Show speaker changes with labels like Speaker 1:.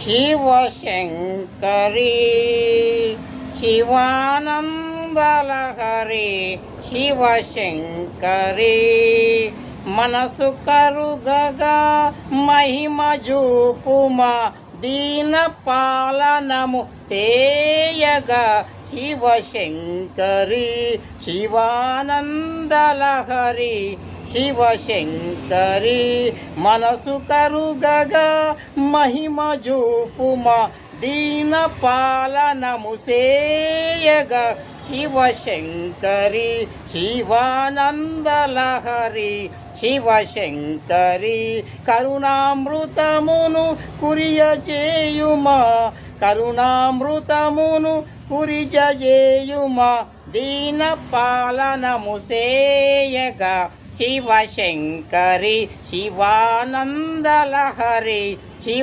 Speaker 1: శివశంకరి శివానందలహరి శివశంకరి మనసు కరుగగా మహిమ జూపుమా దీన పాలనము సేయగా శివశంకరి శివానందలహరి శివశంకరి మనసు కరుగగా మహిమ జూపుమా దీన పాలనము సేయగా. శివశంకరి శివానందలహరి శివశంకరి కరుణామృతమును కురియజేయుమా కరుణామృతమును కురిజేయుమా దీన పాలనము సేయగా శివశంకరి శివానందలహరి శివ